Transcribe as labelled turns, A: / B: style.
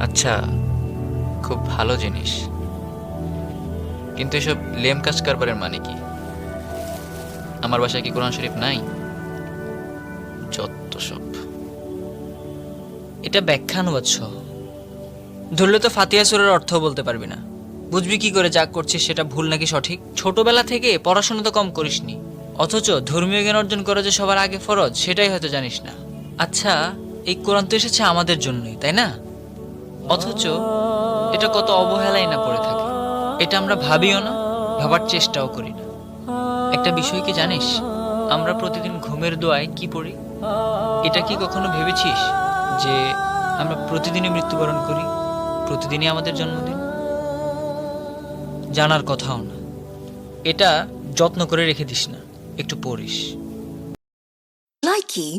A: আচ্ছা খুব ভালো জিনিস। কিন্তু এসব লেম কাজ কারবারের মানে কি? আমার বাসায় কি কোরআন শরীফ নাই? যত সব।
B: এটা ব্যাখ্যানুবাদ সহ। ধরলে তো ফাতিয়া সুরের অর্থ বলতে পারবি না। বুঝবি কি করে যা করছিস সেটা ভুল নাকি সঠিক? ছোটবেলা থেকে পড়াশোনা তো কম করিসনি। অথচ ধর্মীয় জ্ঞান অর্জন করা যে সবার আগে ফরজ, সেটাই হয়তো জানিস না। আচ্ছা এই কোরআন তো এসেছে আমাদের জন্যই, তাই না? অথচ এটা কত অবহেলাই না পড়ে থাকে। এটা আমরা ভাবিও না, ভাবার চেষ্টাও করি না। একটা বিষয় কি জানিস? আমরা প্রতিদিন ঘুমের দোয়ায় কি পড়ি? এটা কি কখনো ভেবেছিস যে আমরা প্রতিদিনই মৃত্যুবরণ করি, প্রতিদিনই আমাদের জন্মদিন? জানার কথাও না। এটা যত্ন করে রেখে দিস না, একটু পড়িস।
C: Likey